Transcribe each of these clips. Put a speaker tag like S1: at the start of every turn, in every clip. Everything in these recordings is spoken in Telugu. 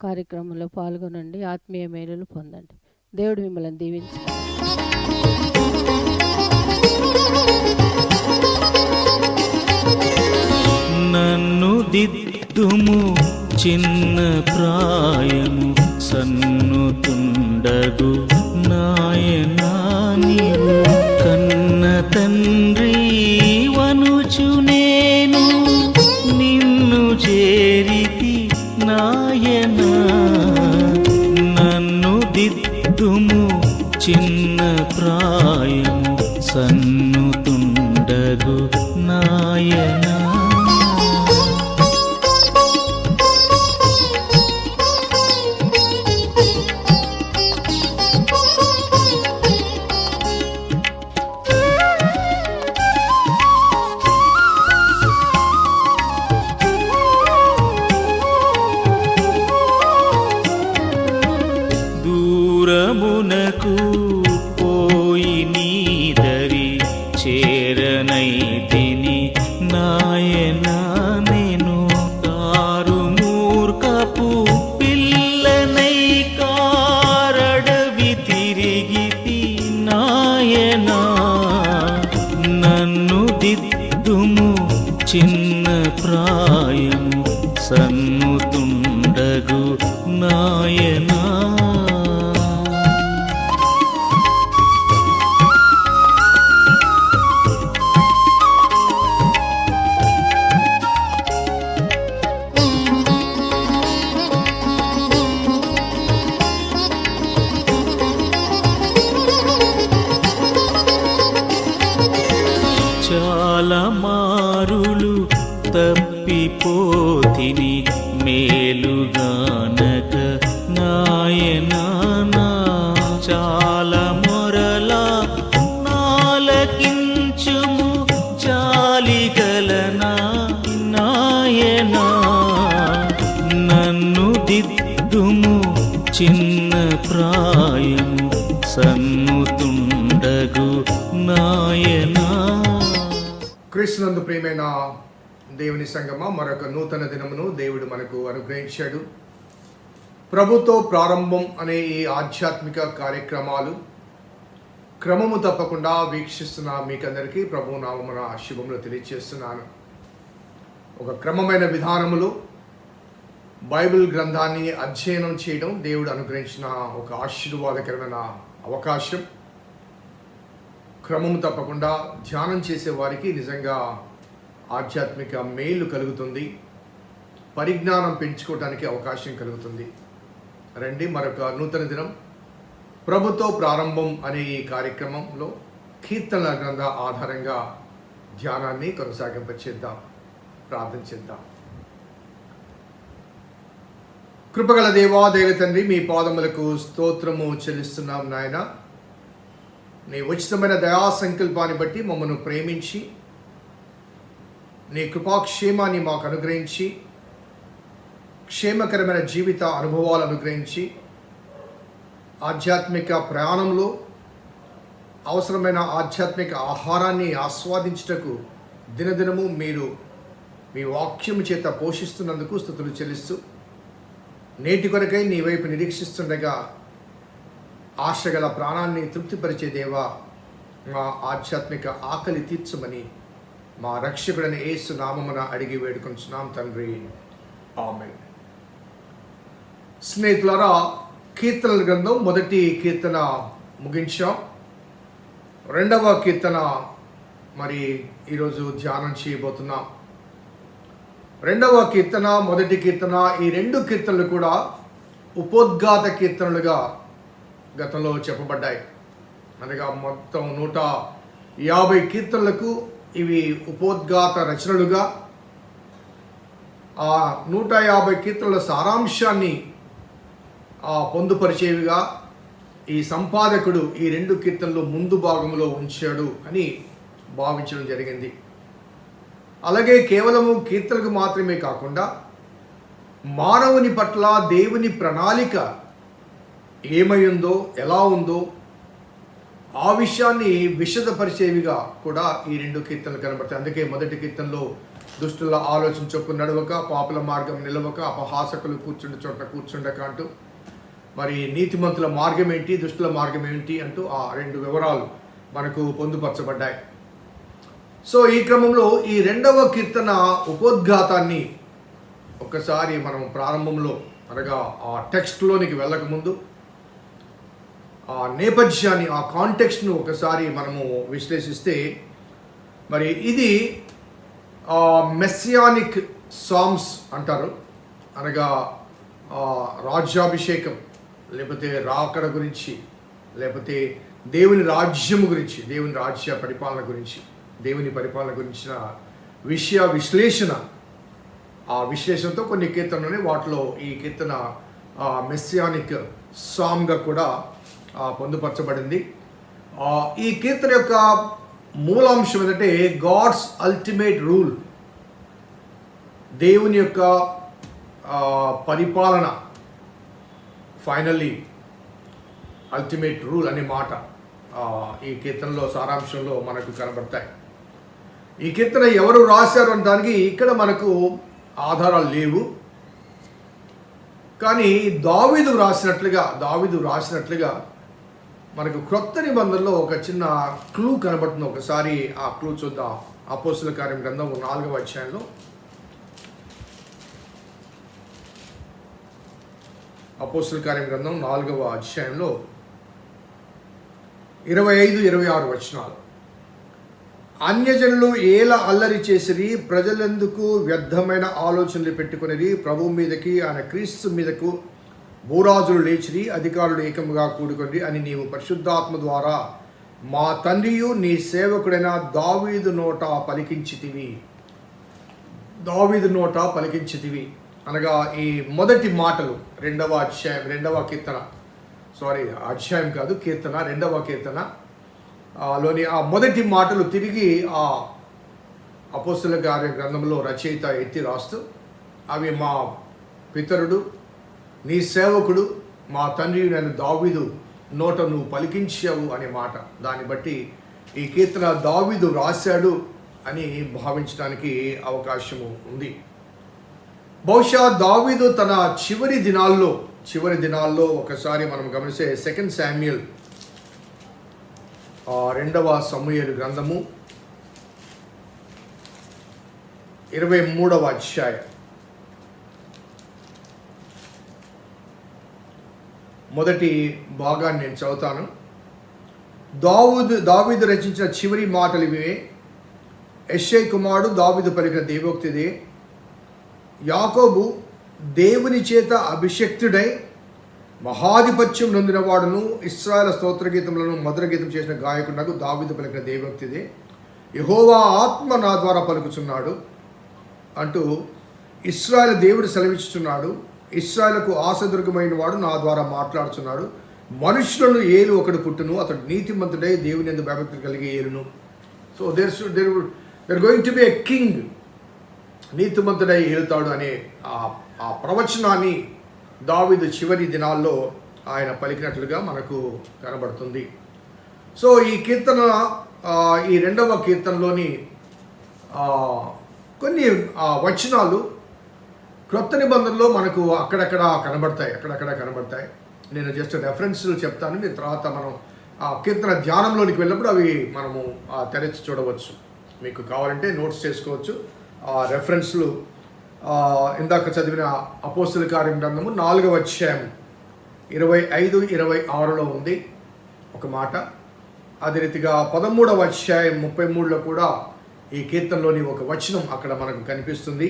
S1: కార్యక్రమంలో పాల్గొనండి. ఆత్మీయ మేలులు పొందండి. దేవుడు మిమ్మల్ని దీవించు.
S2: నన్ను దిద్దుము చిన్న ప్రాయము సన్నుతుండగు నాయనా నీవు. కన్న తండ్రి వనుచునే ప్రాయము సన్నుతుండగు దిద్దుము చిన్న ప్రాయము సన్నుతుండగు నాయన. కలనా నాయనా? నన్ను దిద్దుము చిన్న ప్రాయము సన్నుతుండగు నాయనా.
S3: క్రీస్తునందు ప్రేమైన దేవుని సంగమ మరొక నూతన దినమును దేవుడు మనకు అనుగ్రహించాడు. ప్రభుతో ప్రారంభం అనే ఈ ఆధ్యాత్మిక కార్యక్రమాలు క్రమము తప్పకుండా వీక్షిస్తున్న మీకందరికీ ప్రభు నామమున శుభములు తెలియజేస్తున్నాను ఒక క్రమమైన విధానములో బైబిల్ గ్రంథాన్ని అధ్యయనం చేయడం దేవుడు అనుగ్రహించిన ఒక ఆశీర్వాదకరమైన అవకాశం. క్రమం తప్పకుండా ధ్యానం చేసే వారికి నిజంగా ఆధ్యాత్మిక మేలు కలుగుతుంది. పరిజ్ఞానం పెంచుకోవడానికి అవకాశం కలుగుతుంది. రండి మరొక నూతన దినం ప్రభుతో ప్రారంభం అనే ఈ కార్యక్రమంలో కీర్తన గ్రంథ ఆధారంగా ధ్యానాన్ని కొనసాగింపచేద్దాం. ప్రార్థన చేద్దాం. కృపగల దేవా దేవ తండ్రి మీ పాదములకు స్తోత్రము చెల్లిస్తున్నాం నాయన. నీ ఉచితమైన దయా సంకల్పాన్ని బట్టి మమ్మను ప్రేమించి నీ కృపాక్షేమాన్ని మాకు అనుగ్రహించి క్షేమకరమైన జీవిత అనుభవాలు అనుగ్రహించి ఆధ్యాత్మిక ప్రయాణంలో అవసరమైన ఆధ్యాత్మిక ఆహారాన్ని ఆస్వాదించుటకు దినదినము మీరు మీ వాక్యము చేత పోషిస్తున్నందుకు స్థుతులు చెల్లిస్తూ నేటి కొరకై నీ వైపు నిరీక్షిస్తుండగా ఆశగల ప్రాణాన్ని తృప్తిపరిచే దేవా మా ఆధ్యాత్మిక ఆకలి తీర్చమని మా రక్షకుడని ఏసు నామమున అడిగి వేడుకొంచున్నాం తండ్రి. ఆమెన్. స్నేహితులరా కీర్తనల గ్రంథం మొదటి కీర్తన ముగించాం. రెండవ కీర్తన మరి ఈరోజు ధ్యానం చేయబోతున్నాం. రెండవ కీర్తన మొదటి కీర్తన ఈ రెండు కీర్తనలు కూడా ఉపోద్ఘాత కీర్తనలుగా గతంలో చెప్పబడ్డాయి. అనగా మొత్తం నూట యాభై కీర్తనలకు ఇవి ఉపోద్ఘాత రచనలుగా ఆ నూట యాభై కీర్తనల సారాంశాన్ని పొందుపరిచేవిగా ఈ సంపాదకుడు ఈ రెండు కీర్తనలు ముందు భాగంలో ఉంచాడు అని భావించడం జరిగింది. అలాగే కేవలము కీర్తనకు మాత్రమే కాకుండా మానవుని పట్ల దేవుని ప్రణాళిక ఏమై ఉందో ఎలా ఉందో ఆ విషయాన్ని విశదపరిచేవిగా కూడా ఈ రెండు కీర్తనలు కనబడతాయి. అందుకే మొదటి కీర్తనలో దుష్టుల ఆలోచన చొప్పు నడవక పాపుల మార్గం నిలవక అపహాసకులు కూర్చుండ చోట కూర్చుండక అంటూ మరి నీతిమంతుల మార్గం ఏంటి దుష్టుల మార్గం ఏంటి అంటూ ఆ రెండు వివరాలు మనకు పొందుపరచబడ్డాయి. సో ఈ క్రమంలో ఈ రెండవ కీర్తన ఉపోద్ఘాతాన్ని ఒక్కసారి మనం ప్రారంభంలో అనగా ఆ టెక్స్ట్లోనికి వెళ్ళకముందు ఆ నేపథ్యాన్ని ఆ కాంటెక్స్ట్ను ఒకసారి మనము విశ్లేషిస్తే మరి ఇది మెస్సియానిక్ సాంగ్స్ అంటారు. అనగా రాజ్యాభిషేకం. లేకపోతే రాకడ గురించి లేకపోతే దేవుని రాజ్యము గురించి దేవుని రాజ్య పరిపాలన గురించి దేవుని పరిపాలన గురించిన విషయ విశ్లేషణ ఆ విశ్లేషణతో కొన్ని కీర్తనలు ఉన్నాయి. వాటిలో ఈ కీర్తన మెస్సియానిక్ సాంగ్గా కూడా పొందుపరచబడింది. ఈ కీర్తన యొక్క మూలాంశం ఏంటంటే గాడ్స్ అల్టిమేట్ రూల్ దేవుని యొక్క పరిపాలన. ఫైనల్లీ అల్టిమేట్ రూల్ అనే మాట ఈ కీర్తనలో సారాంశంలో మనకు కనబడతాయి. ఈ కీర్తన ఎవరు రాశారు అనడానికి ఇక్కడ మనకు ఆధారాలు లేవు. కానీ దావిదు రాసినట్లుగా దావిదు రాసినట్లుగా మనకు క్రొత్త నిబంధనలో ఒక చిన్న క్లూ కనబడుతుంది. ఒకసారి ఆ క్లూ చూద్దాం. అపోసుల కార్యం గ్రంథం నాలుగవ అధ్యాయంలో అపోస్తుల కార్యం గ్రంథం నాలుగవ అధ్యాయంలో ఇరవై ఐదు ఇరవై ఆరు వచనాలు. అన్యజనులు ఏల అల్లరి చేసిరి ప్రజలెందుకు వ్యర్థమైన ఆలోచనలు పెట్టుకునేది ప్రభు మీదకి ఆయన క్రీస్తు మీదకు భూరాజులు లేచిరి అధికారులు ఏకముగా కూడుకొని అని నీవు పరిశుద్ధాత్మ ద్వారా మా తండ్రియు నీ సేవకుడైన దావీదు నోట పలికించితివి. దావీదు నోట పలికించితివి. అనగా ఈ మొదటి మాటలు రెండవ అధ్యాయం రెండవ కీర్తన. సారీ అధ్యాయం కాదు కీర్తన రెండవ కీర్తన. లోని ఆ మొదటి మాటలు తిరిగి ఆ అపోస్తుల గారి గ్రంథంలో రచయిత ఎత్తి రాస్తూ అవి మా పితరుడు నీ సేవకుడు మా తండ్రి నేను దావీదు నోట నువ్వు పలికించావు అనే మాట. దాన్ని బట్టి ఈ కీర్తన దావీదు రాశాడు అని భావించడానికి అవకాశము ఉంది. బహుశా దావీదు తన చివరి దినాల్లో చివరి దినాల్లో ఒకసారి మనం గమనిస్తే సెకండ్ శామ్యుయల్ రెండవ సమూహలు గ్రంథము ఇరవై మూడవ అధ్యాయం. మొదటి భాగాన్ని నేను చదువుతాను. దావుదు దావీదు రచించిన చివరి మాటలు ఇవే. యశ్ఐ కుమారుడు దావీదు పలికిన దేవోక్తిదే యాకోబు దేవుని చేత అభిషక్తుడై మహాధిపత్యం నొందినవాడును ఇస్రాయల స్తోత్ర గీతములను మధుర గీతం చేసిన గాయకునకు దావీదు పలికిన దేవోక్తిదే యహోవా ఆత్మ నా ద్వారా పలుకుచున్నాడు అంటూ ఇస్రాయల్ దేవుడు సెలవిస్తున్నాడు ఇస్రాయలకు ఆశదుర్గమైన వాడు నా ద్వారా మాట్లాడుతున్నాడు మనుషులను ఏలు ఒకడు పుట్టును అతడు నీతిమంతుడై దేవుని ఎందుకు భయభక్తులు కలిగి ఏలును. So there there there going to be a king నీతిమంతుడై ఏలుతాడు అనే ఆ ప్రవచనాన్ని దావిదు చివరి దినాల్లో ఆయన పలికినట్లుగా మనకు కనబడుతుంది. సో ఈ కీర్తన ఈ రెండవ కీర్తనలోని కొన్ని ఆ, వచనాలు క్రొత్త నిబంధనలో మనకు అక్కడక్కడ కనబడతాయి అక్కడక్కడ కనబడతాయి. నేను జస్ట్ రెఫరెన్స్లు చెప్తాను. మీరు తర్వాత మనం ఆ కీర్తన ధ్యానంలోనికి వెళ్ళినప్పుడు అవి మనము తెరచి చూడవచ్చు. మీకు కావాలంటే నోట్స్ చేసుకోవచ్చు. రెఫరెన్స్లు ఇందాక చదివిన అపోస్తుల కార్యం గ్రంథము నాలుగవ అధ్యాయం ఇరవై ఐదు ఇరవై ఆరులో ఉంది ఒక మాట. అదే రీతిగా పదమూడవ అధ్యాయం ముప్పై మూడులో కూడా ఈ కీర్తనలోని ఒక వచనం అక్కడ మనకు కనిపిస్తుంది.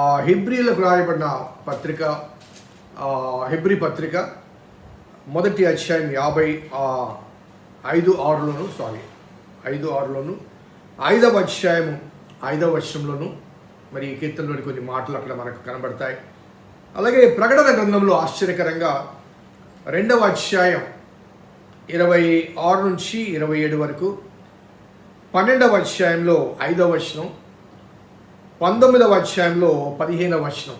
S3: ఆ హిబ్రీలకు రాయబడిన పత్రిక హిబ్రి హిబ్రీ పత్రిక మొదటి అధ్యాయం యాభై ఐదు ఆరులోను సారీ ఐదు ఆరులోను ఐదవ అధ్యాయము ఐదవ వర్షంలోనూ మరి ఈ కీర్తనలోని కొన్ని మాటలు అక్కడ మనకు కనబడతాయి. అలాగే ప్రకటన గ్రంథంలో ఆశ్చర్యకరంగా రెండవ అధ్యాయం ఇరవై ఆరు నుంచి ఇరవై ఏడు వరకు పన్నెండవ అధ్యాయంలో ఐదవ వచనం పంతొమ్మిదవ అధ్యాయంలో పదిహేనవ వచనం.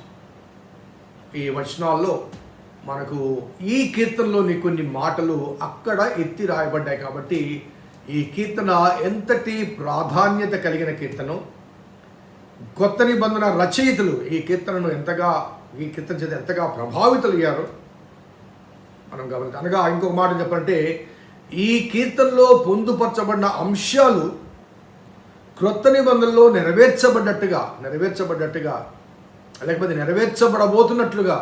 S3: ఈ వచనాల్లో మనకు ఈ కీర్తనలోని కొన్ని మాటలు అక్కడ ఎత్తి రాయబడ్డాయి కాబట్టి ఈ కీర్తన ఎంతటి ప్రాధాన్యత కలిగిన కీర్తనం కొత్త నిబంధన రచయితలు ఈ కీర్తనను ఎంతగా ఈ కీర్తన చేత ఎంతగా ప్రభావితులయ్యారు మనం గమనించాలి అనగా ఇంకొక మాట చెప్పాలంటే ఈ కీర్తనలో పొందుపరచబడిన అంశాలు క్రొత్త నిబంధనలో నెరవేర్చబడ్డట్టుగా నెరవేర్చబడ్డట్టుగా లేకపోతే నెరవేర్చబడబోతున్నట్లుగా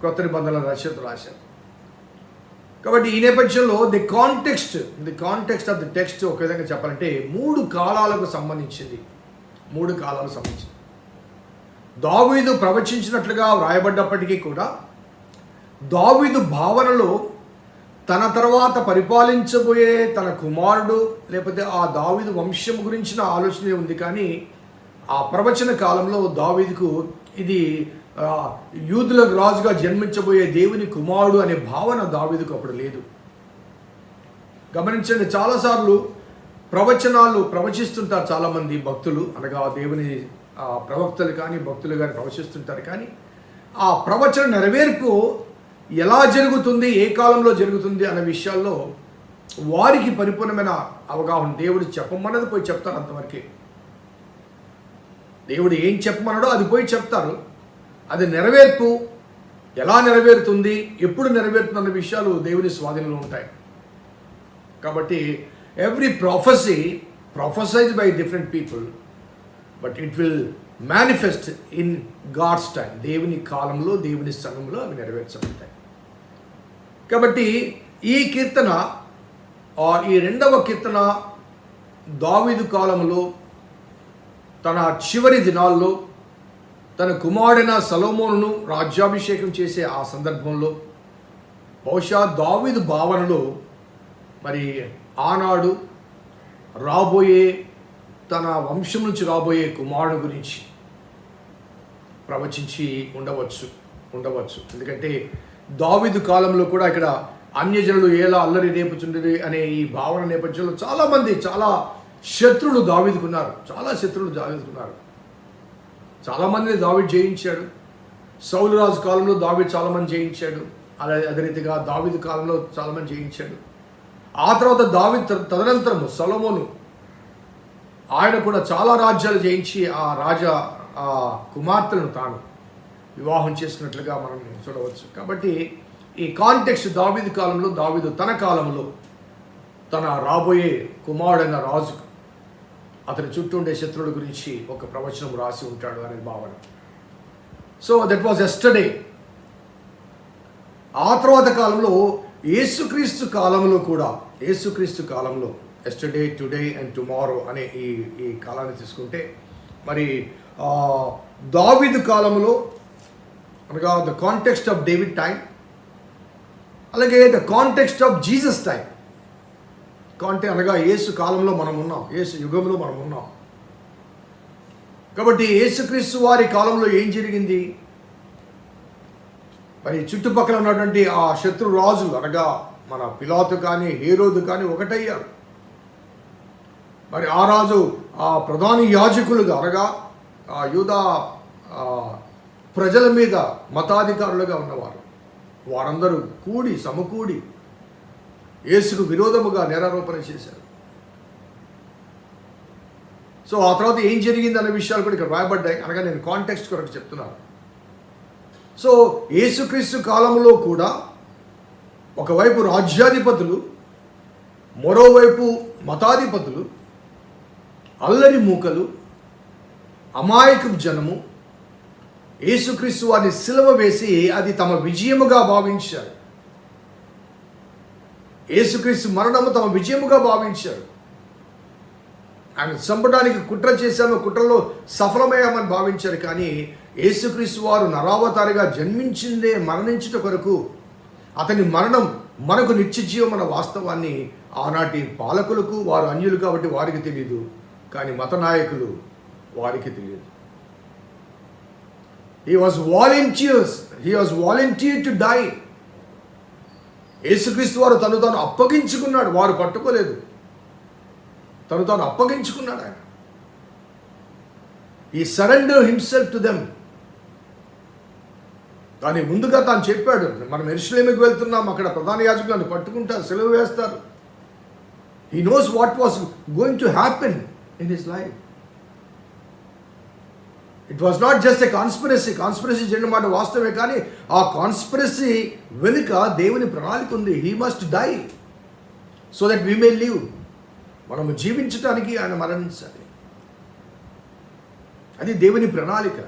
S3: క్రొత్త నిబంధనల రచయిత రాశారు. కాబట్టి ఈ నేపథ్యంలో the context the context of the text ఒక విధంగా చెప్పాలంటే మూడు కాలాలకు సంబంధించింది. మూడు కాలాలకు సంబంధించింది. దావీదు ప్రవచించినట్లుగా వ్రాయబడ్డప్పటికీ కూడా దావీదు భావనలో తన తర్వాత పరిపాలించబోయే తన కుమారుడు లేకపోతే ఆ దావీదు వంశం గురించిన ఆలోచనే ఉంది కానీ ఆ ప్రవచన కాలంలో దావీదుకు ఇది యూదులకు రాజుగా జన్మించబోయే దేవుని కుమారుడు అనే భావన దావీదుకు అప్పుడు లేదు. గమనించండి చాలాసార్లు ప్రవచనాలు ప్రవచిస్తుంటారు చాలామంది భక్తులు అనగా దేవుని ఆ, ప్రవక్తలు కానీ భక్తులు కానీ ప్రవచిస్తుంటారు. కానీ ఆ ప్రవచన నెరవేర్పు ఎలా జరుగుతుంది ఏ కాలంలో జరుగుతుంది అనే విషయాల్లో వారికి పరిపూర్ణమైన అవగాహన దేవుడు చెప్పమన్నది పోయి చెప్తారు అంతవరకే. దేవుడు ఏం చెప్పమన్నాడో అది పోయి చెప్తారు. అది నెరవేర్పు. ఎలా నెరవేరుతుంది? ఎప్పుడు నెరవేరుతుంది అన్న విషయాలు దేవుని స్వాధీనంలో ఉంటాయి. కాబట్టి every prophecy prophesied by different people but it will manifest in God's time దేవుని కాలంలో దేవుని స్థలంలో అవి నెరవేర్చబడతాయి. కాబట్టి ఈ కీర్తన ఈ రెండవ కీర్తన దావిదు కాలంలో తన చివరి దినాల్లో తన కుమారుడైన సలోమోను రాజ్యాభిషేకం చేసే ఆ సందర్భంలో బహుశా దావీదు భావనలో మరి ఆనాడు రాబోయే తన వంశం నుంచి రాబోయే కుమారుడు గురించి ప్రవచించి ఉండవచ్చు ఉండవచ్చు. ఎందుకంటే దావీదు కాలంలో కూడా ఇక్కడ అన్యజనులు ఎలా అల్లరి రేపుచుండేది అనే ఈ భావన నేపథ్యంలో చాలామంది చాలా శత్రులు దావీదుకున్నారు చాలా శత్రులు దావిదుకున్నారు చాలామందిని దావిడ్ జయించాడు. సౌలు రాజు కాలంలో దావిడ్ చాలామంది జయించాడు. అలా అదే రీతిగా దావిద్ కాలంలో చాలామంది జయించాడు. ఆ తర్వాత దావిద్ తదనంతరము సొలొమోను ఆయన కూడా చాలా రాజ్యాలు జయించి ఆ రాజా ఆ కుమార్తెలను తాను వివాహం చేసుకున్నట్లుగా మనం చూడవచ్చు. కాబట్టి ఈ కాంటెక్స్ట్ దావిద్ కాలంలో దావిదు తన కాలంలో తన రాబోయే కుమారుడైన రాజుకు అతని చుట్టూ ఉండే శత్రువుల గురించి ఒక ప్రవచనం రాసి ఉంటాడు అనే భావన. సో దట్ వాజ్ ఎస్టర్డే ఆ తర్వాత కాలంలో యేసుక్రీస్తు కాలంలో కూడా యేసుక్రీస్తు కాలంలో ఎస్టర్డే టుడే అండ్ టుమారో అనే ఈ ఈ కాలాన్ని తీసుకుంటే మరి దావిదు కాలంలో అనగా the context of David time అలాగే the context of Jesus time కాంటే అనగా యేసు కాలంలో మనం ఉన్నాం యేసు యుగంలో మనం ఉన్నాం. కాబట్టి యేసుక్రీస్తు వారి కాలంలో ఏం జరిగింది? మరి చుట్టుపక్కల ఉన్నటువంటి ఆ శత్రు రాజులు అనగా మన పిలాతు కానీ హేరోదు కానీ ఒకటయ్యారు. మరి ఆ రాజు ఆ ప్రధాన యాజకులుగా అనగా ఆ యూదా ప్రజల మీద మతాధికారులుగా ఉన్నవారు. వారందరూ కూడి సమకూడి యేసుకు విరోధముగా నేరారోపణ చేశారు. సో ఆ తర్వాత ఏం జరిగింది అనే విషయాలు కూడా ఇక్కడ రాయబడ్డాయి. అనగా నేను కాంటెక్స్ట్ కొరకు చెప్తున్నాను. సో యేసుక్రీస్తు కాలంలో కూడా ఒకవైపు రాజ్యాధిపతులు మరోవైపు మతాధిపతులు అల్లరి మూకలు అమాయకపు జనము యేసుక్రీస్తు వారిని సిలవ వేసి అది తమ విజయముగా భావించారు. యేసుక్రీస్తు మరణము తమ విజయముగా భావించారు. ఆయన చంపడానికి కుట్ర చేశాము కుట్రలో సఫలమయ్యామని భావించారు. కానీ యేసుక్రీస్తు వారు నరావతారిగా జన్మించిందే మరణించుట కొరకు అతని మరణం మనకు నిత్యజీవం అన్న వాస్తవాన్ని ఆనాటి పాలకులకు వారు అన్యులు కాబట్టి వారికి తెలియదు కానీ మత నాయకులు వారికి తెలియదు he was volunteers he was volunteer to die యేసుక్రీస్తు వారు తను తాను అప్పగించుకున్నాడు. వారు పట్టుకోలేదు. తను తాను అప్పగించుకున్నాడు ఆయన. ఈ సరెండర్ హిమ్సెల్ఫ్ టు దెమ్ దాని ముందుగా తాను చెప్పాడు మనం ఎరుసలేమికి వెళ్తున్నాం అక్కడ ప్రధాన యాజకులను పట్టుకుంటారు సెలవు వేస్తారు. He knows what was going to happen in his life it was not just a conspiracy conspiracy చేయడం మాట వాస్తవమే కానీ ఆ కాన్స్పిరసీ వెనుక దేవుని ప్రణాళిక ఉంది. He must die so that we may live మనము జీవించటానికి ఆయన మరణించాలి. అది దేవుని ప్రణాళిక.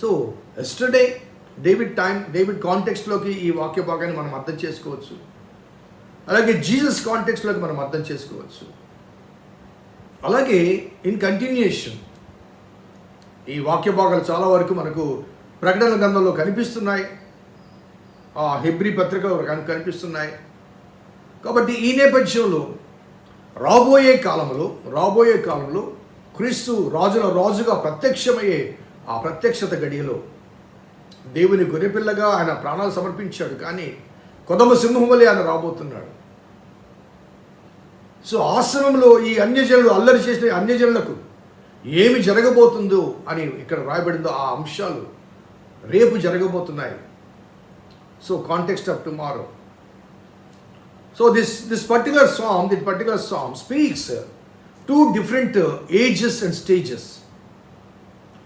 S3: So yesterday David time David కాంటెక్స్ట్లోకి ఈ వాక్య భాగాన్ని మనం అర్థం చేసుకోవచ్చు. అలాగే జీసస్ కాంటెక్స్ట్లోకి మనం అర్థం చేసుకోవచ్చు. అలాగే ఇన్ కంటిన్యూషన్ ఈ వాక్య భాగాలు చాలా వరకు మనకు ప్రకటన గ్రంథంలో కనిపిస్తున్నాయి. ఆ హెబ్రి పత్రికలో కనిపిస్తున్నాయి. కాబట్టి ఈ నేపథ్యంలో రాబోయే కాలంలో రాబోయే కాలంలో క్రీస్తు రాజుల రాజుగా ప్రత్యక్షమయ్యే ఆ ప్రత్యక్షత గడియలో దేవుని గొర్రెపిల్లగా ఆయన ప్రాణాలు సమర్పించాడు. కానీ కొదమ సింహం వలె ఆయన రాబోతున్నాడు. సో ఆశ్రమంలో ఈ అన్యజనులు అల్లరి చేసిన అన్యజనులకు ఏమి జరగబోతుందో అని ఇక్కడ రాయబడిందో ఆ అంశాలు రేపు జరగబోతున్నాయి. So context of tomorrow so this this particular song this particular song speaks two different ages and stages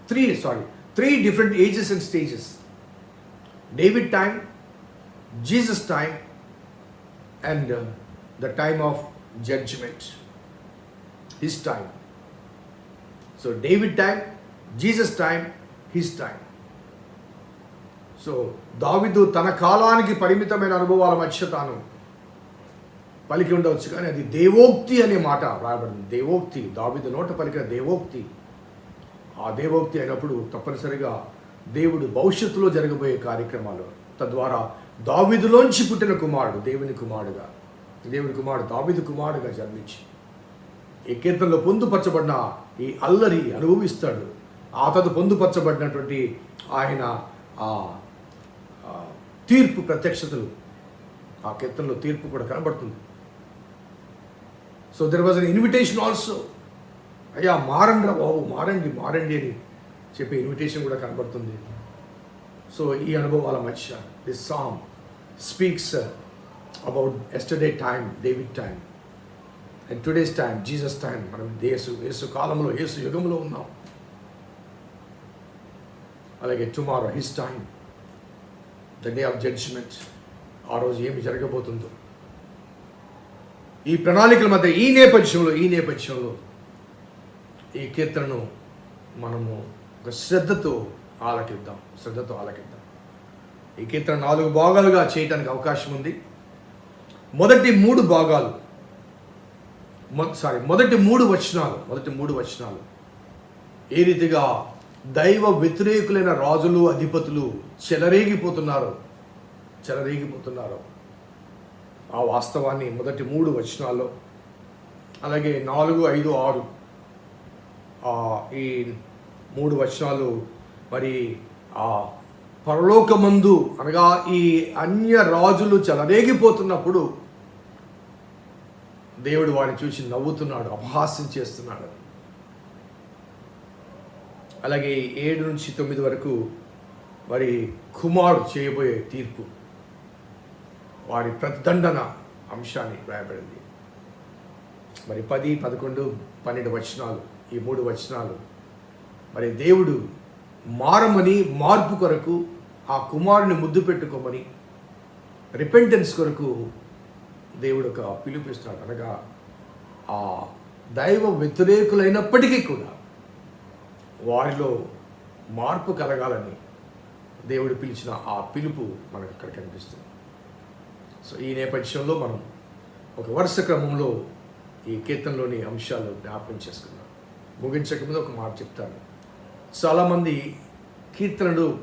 S3: three sorry three different ages and stages David time Jesus time and the time of judgement his time so David time Jesus time his time so దావిదు తన కాలానికి పరిమితమైన అనుభవాల మధ్య తాను పలికి ఉండవచ్చు కానీ అది దేవోక్తి అనే మాట రాయబడింది దేవోక్తి దావిదు నోట పలికిన దేవోక్తి. ఆ దేవోక్తి అయినప్పుడు తప్పనిసరిగా దేవుడు భవిష్యత్తులో జరగబోయే కార్యక్రమాలు తద్వారా దావిదులోంచి పుట్టిన కుమారుడు దేవుని కుమారుడుగా. దేవుని కుమారుడు దావిదు కుమారుడుగా జన్మించి. ఈ కీర్తనలో పొందుపరచబడిన ఈ అల్లరి అనుభవిస్తాడు. ఆ పొందుపరచబడినటువంటి ఆయన ఆ తీర్పు ప్రత్యక్షతలు. ఆ కీర్తనలో తీర్పు కూడా కనబడుతుంది. So there was an invitation also అయ్యా మారండి బాబు మారండి మారండి అని చెప్పే ఇన్విటేషన్ కూడా కనబడుతుంది. సో ఈ అనుభవాల మధ్య this song speaks about yesterday time David time and today's time Jesus time మనం యేసు యేసు కాలంలో యేసు యుగంలో ఉన్నాం. అలాగే tomorrow his time the day of judgement ఆ రోజు ఏమి జరగబోతుందో. ఈ ప్రణాళికల మధ్య ఈ నేపథ్యంలో ఈ నేపథ్యంలో ఈ కీర్తనను మనము ఒక శ్రద్ధతో ఆలకిద్దాం. శ్రద్ధతో ఆలకిద్దాం. ఈ కీర్తన నాలుగు భాగాలుగా చేయడానికి అవకాశం ఉంది. మొదటి మూడు భాగాలు. మొ- సారీ మొదటి మూడు వచనాలు మొదటి మూడు వచనాలు. ఏ రీతిగా దైవ వ్యతిరేకులైన రాజులు అధిపతులు చెలరేగిపోతున్నారు. చెలరేగిపోతున్నారు. ఆ వాస్తవాన్ని మొదటి మూడు వచనాల్లో అలాగే నాలుగు ఐదు ఆరు ఈ మూడు వచనాలు మరి ఆ పరలోకమందు అనగా ఈ అన్య రాజులు చెలరేగిపోతున్నప్పుడు దేవుడు వాడిని చూసి నవ్వుతున్నాడు అపహాస్యం చేస్తున్నాడు. అలాగే ఏడు నుంచి తొమ్మిది వరకు మరి కుమారుడు చేయబోయే తీర్పు వారి ప్రతిదండన అంశాన్ని రాయబడింది. మరి పది పదకొండు పన్నెండు వచనాలు ఈ మూడు వచనాలు. మరి దేవుడు మారమని మార్పు కొరకు ఆ కుమారుని ముద్దు పెట్టుకోమని రిపెంటెన్స్ కొరకు దేవుడు ఒక పిలుపిస్తున్నాడు అనగా ఆ దైవ వ్యతిరేకులైనప్పటికీ కూడా వారిలో మార్పు కలగాలని దేవుడు పిలిచిన ఆ పిలుపు మనకు అక్కడ కనిపిస్తుంది. సో ఈ నేపథ్యంలో మనం ఒక వరుస క్రమంలో ఈ కీర్తనలోని అంశాలు జ్ఞాపకం చేసుకున్నాం ముగించక ముందు ఒక మాట చెప్తాను. చాలామంది కీర్తనలు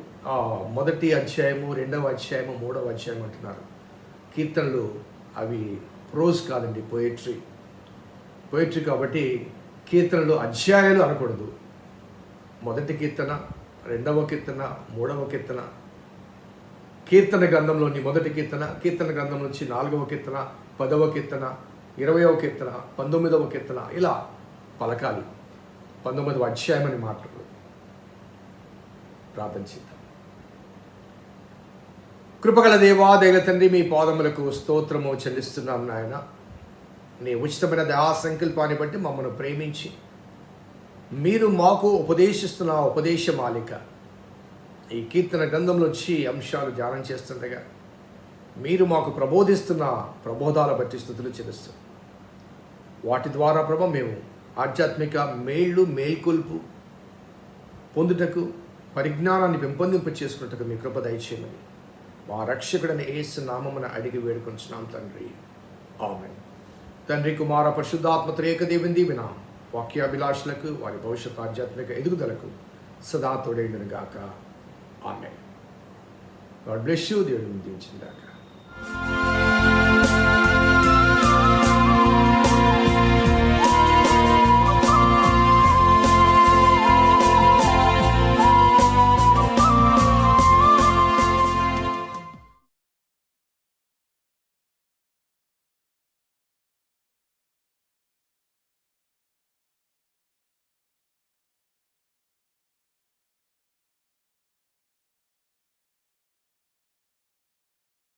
S3: మొదటి అధ్యాయము రెండవ అధ్యాయము మూడవ అధ్యాయం అంటున్నారు. కీర్తనలు అవి ప్రోజ్ కాదండి పోయిట్రీ పోయిట్రీ కాబట్టి కీర్తనలు అధ్యాయాలు అనకూడదు. మొదటి కీర్తన రెండవ కీర్తన మూడవ కీర్తన. కీర్తన గ్రంథంలోని మొదటి కీర్తన కీర్తన గ్రంథం నుంచి నాలుగవ కీర్తన పదవ కీర్తన ఇరవయవ కీర్తన పంతొమ్మిదవ కీర్తన ఇలా పలకాలి. పంతొమ్మిదవ అధ్యాయం అని మాట్లాడు. ప్రార్థన చేద్దాం. కృపగల దేవా దైవ తండ్రి మీ పాదములకు స్తోత్రము చెల్లిస్తున్నాం నాయన. నీ ఉచితమైన దయా సంకల్పాన్ని బట్టి మమ్మల్ని ప్రేమించి మీరు మాకు ఉపదేశిస్తున్న ఉపదేశ మాలిక ఈ కీర్తన గ్రంథంలోంచి అంశాలు ధ్యానం చేస్తుండగా మీరు మాకు ప్రబోధిస్తున్న ప్రబోధాల బట్టి స్థుతులు చెల్లిస్తాం. వాటి ద్వారా ప్రభ మేము ఆధ్యాత్మిక మేళ్ళు మేల్కొల్పు పొందుటకు పరిజ్ఞానాన్ని పెంపొందింప చేసుకున్నట్టుగా మీ కృప దయచేయమని మా రక్షకుడని ఏసు నామమున అడిగి వేడుకొంచున్నాం తండ్రి. ఆమె తండ్రి కుమార పరిశుద్ధాత్మ త్రేక దేవుని దీవిన వాక్యాభిలాషులకు వారి భవిష్యత్ ఆధ్యాత్మిక ఎదుగుదలకు సదా తోడైండును గాక. ఆమె గాడ్ బ్లెస్ యూ దేవుడిని దీవించిన